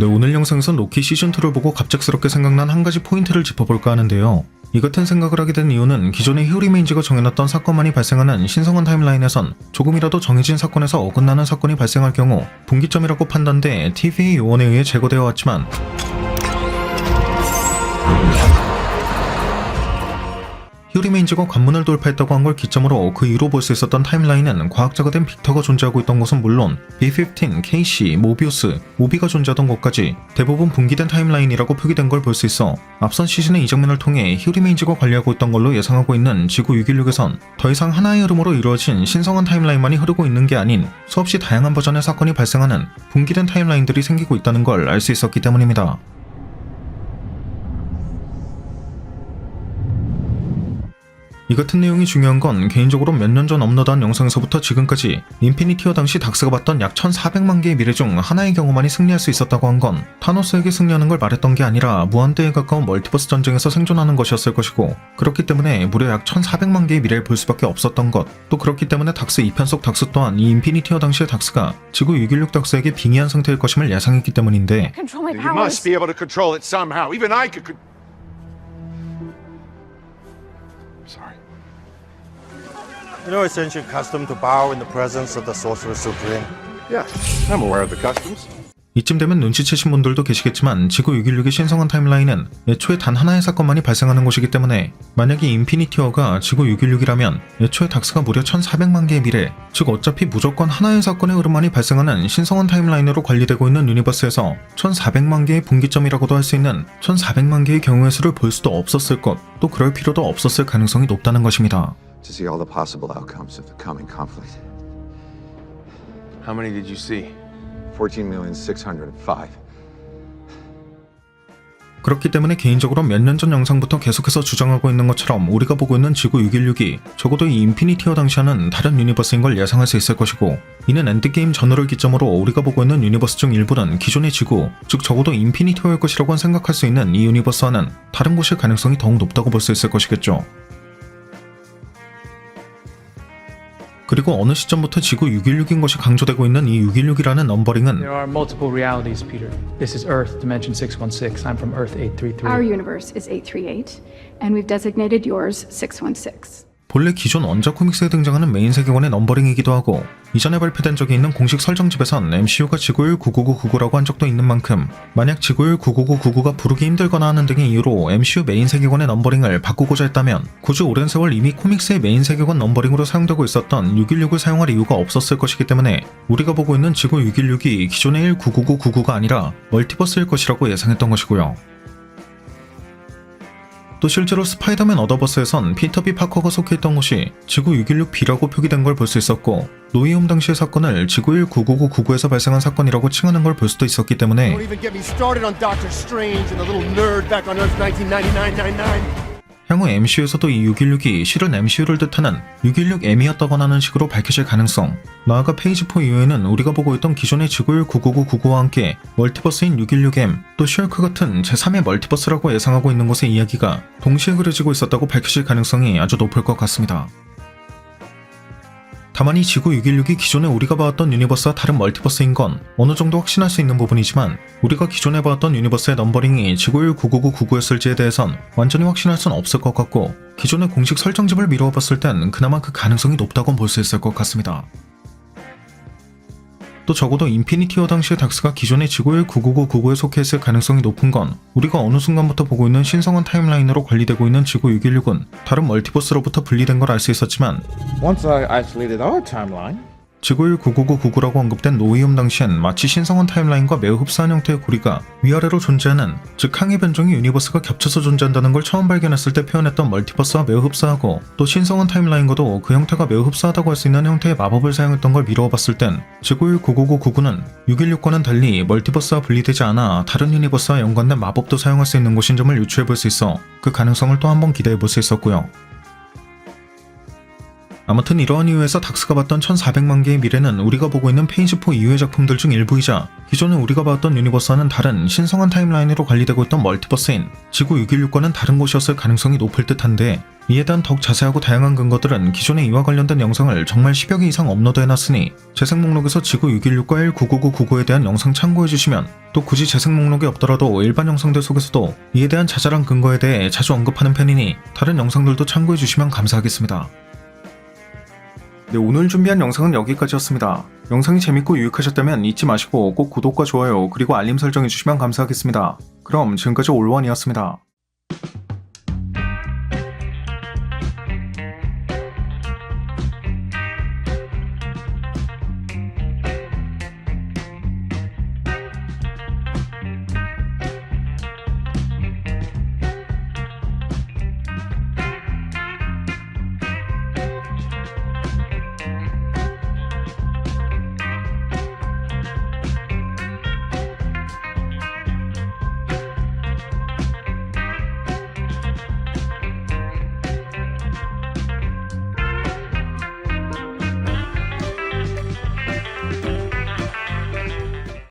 네, 오늘 영상에선 로키 시즌2를 보고 갑작스럽게 생각난 한 가지 포인트를 짚어볼까 하는데요. 이 같은 생각을 하게 된 이유는 기존의 히어리메인즈가 정해놨던 사건만이 발생하는 신성한 타임라인에선 조금이라도 정해진 사건에서 어긋나는 사건이 발생할 경우 분기점이라고 판단돼 TVA 요원에 의해 제거되어 왔지만 히어리메인즈가 관문을 돌파했다고 한 걸 기점으로 그 이후로 볼 수 있었던 타임라인은 과학자가 된 빅터가 존재하고 있던 것은 물론 B-15, KC, 모비우스, 오비가 존재하던 것까지 대부분 분기된 타임라인이라고 표기된 걸 볼 수 있어 앞선 시즌의 이 장면을 통해 히어리메인즈가 관리하고 있던 걸로 예상하고 있는 지구 616에선 더 이상 하나의 흐름으로 이루어진 신성한 타임라인만이 흐르고 있는 게 아닌 수없이 다양한 버전의 사건이 발생하는 분기된 타임라인들이 생기고 있다는 걸 알 수 있었기 때문입니다. 이 같은 내용이 중요한 건 개인적으로 몇 년 전 업로드한 영상에서부터 지금까지 인피니티어 당시 닥스가 봤던 약 1400만 개의 미래 중 하나의 경우만이 승리할 수 있었다고 한 건 타노스에게 승리하는 걸 말했던 게 아니라 무한대에 가까운 멀티버스 전쟁에서 생존하는 것이었을 것이고 그렇기 때문에 무려 약 1400만 개의 미래를 볼 수밖에 없었던 것. 또 그렇기 때문에 닥스 2편 속 닥스 또한 이 인피니티어 당시의 닥스가 지구 616 닥스에게 빙의한 상태일 것임을 예상했기 때문인데 Sorry. You know, it's ancient custom to bow in the presence of the Sorcerer Supreme. Yes, I'm aware of the customs. 이쯤 되면 눈치채신 분들도 계시겠지만 지구 616의 신성한 타임라인은 애초에 단 하나의 사건만이 발생하는 곳이기 때문에 만약에 인피니티어가 지구 616이라면 애초에 닥스가 무려 1400만 개의 미래 즉 어차피 무조건 하나의 사건의 흐름만이 발생하는 신성한 타임라인으로 관리되고 있는 유니버스에서 1400만 개의 분기점이라고도 할 수 있는 1400만 개의 경우의 수를 볼 수도 없었을 것 또 그럴 필요도 없었을 가능성이 높다는 것입니다. To see all the possible outcomes of the coming conflict. How many did you see? 14,605. 그렇기 때문에 개인적으로 몇 년 전 영상부터 계속해서 주장하고 있는 것처럼 우리가 보고 있는 지구 616이 적어도 이 인피니티어 당시와는 다른 유니버스인 걸 예상할 수 있을 것이고 이는 엔드게임 전후를 기점으로 우리가 보고 있는 유니버스 중 일부는 기존의 지구, 즉 적어도 인피니티어일 것이라고 생각할 수 있는 이 유니버스와는 다른 곳일 가능성이 더욱 높다고 볼 수 있을 것이겠죠. 그리고 어느 시점부터 지구 616인 것이 강조되고 있는 이 616이라는 넘버링은 There are multiple realities, Peter. This is Earth, Dimension 616. I'm from Earth 833. Our universe is 838, and we've designated yours 616. 본래 기존 원작 코믹스에 등장하는 메인 세계관의 넘버링이기도 하고 이전에 발표된 적이 있는 공식 설정집에선 MCU가 지구일 99999라고 한 적도 있는 만큼 만약 지구일 99999가 부르기 힘들거나 하는 등의 이유로 MCU 메인 세계관의 넘버링을 바꾸고자 했다면 굳이 오랜 세월 이미 코믹스의 메인 세계관 넘버링으로 사용되고 있었던 616을 사용할 이유가 없었을 것이기 때문에 우리가 보고 있는 지구 616이 기존의 199999가 아니라 멀티버스일 것이라고 예상했던 것이고요. 또 실제로 스파이더맨 어더버스에선 피터 비 파커가 속해 있던 곳이 지구 616B라고 표기된 걸 볼 수 있었고 노이홈 당시의 사건을 지구일 99999에서 발생한 사건이라고 칭하는 걸 볼 수도 있었기 때문에 향후 MCU에서도 이 616이 실은 MCU를 뜻하는 616M이었다거나 하는 식으로 밝혀질 가능성 나아가 페이지 4 이후에는 우리가 보고 있던 기존의 지구일 99999와 함께 멀티버스인 616M 또 슈얼크 같은 제3의 멀티버스라고 예상하고 있는 곳의 이야기가 동시에 그려지고 있었다고 밝혀질 가능성이 아주 높을 것 같습니다. 다만 이 지구 616이 기존에 우리가 봐왔던 유니버스와 다른 멀티버스인 건 어느 정도 확신할 수 있는 부분이지만 우리가 기존에 봐왔던 유니버스의 넘버링이 지구일 99999였을지에 대해선 완전히 확신할 순 없을 것 같고 기존의 공식 설정집을 미루어 봤을 땐 그나마 그 가능성이 높다고 볼 수 있을 것 같습니다. 또 적어도 인피니티어 당시의 닥스가 기존의 지구일 99999에 속해 있을 가능성이 높은 건 우리가 어느 순간부터 보고 있는 신성한 타임라인으로 관리되고 있는 지구 616은 다른 멀티버스로부터 분리된 걸 알 수 있었지만 Once I isolated our timeline, 지구일 99999라고 언급된 노이움 당시엔 마치 신성한 타임라인과 매우 흡사한 형태의 고리가 위아래로 존재하는 즉 항해 변종이 유니버스가 겹쳐서 존재한다는 걸 처음 발견했을 때 표현했던 멀티버스와 매우 흡사하고 또 신성한 타임라인과도 그 형태가 매우 흡사하다고 할 수 있는 형태의 마법을 사용했던 걸 미루어 봤을 땐 지구일 99999는 616과는 달리 멀티버스와 분리되지 않아 다른 유니버스와 연관된 마법도 사용할 수 있는 곳인 점을 유추해 볼 수 있어 그 가능성을 또 한번 기대해 볼 수 있었고요. 아무튼 이러한 이유에서 닥스가 봤던 1400만 개의 미래는 우리가 보고 있는 페이지 4 이후의 작품들 중 일부이자 기존에 우리가 봤던 유니버스와는 다른 신성한 타임라인으로 관리되고 있던 멀티버스인 지구 616과는 다른 곳이었을 가능성이 높을 듯한데 이에 대한 더욱 자세하고 다양한 근거들은 기존의 이와 관련된 영상을 정말 10여 개 이상 업로드해놨으니 재생 목록에서 지구 616과 199999에 대한 영상 참고해주시면 또 굳이 재생 목록이 없더라도 일반 영상들 속에서도 이에 대한 자잘한 근거에 대해 자주 언급하는 편이니 다른 영상들도 참고해주시면 감사하겠습니다. 네, 오늘 준비한 영상은 여기까지였습니다. 영상이 재밌고 유익하셨다면 잊지 마시고 꼭 구독과 좋아요 그리고 알림 설정 해주시면 감사하겠습니다. 그럼 지금까지 올원이었습니다.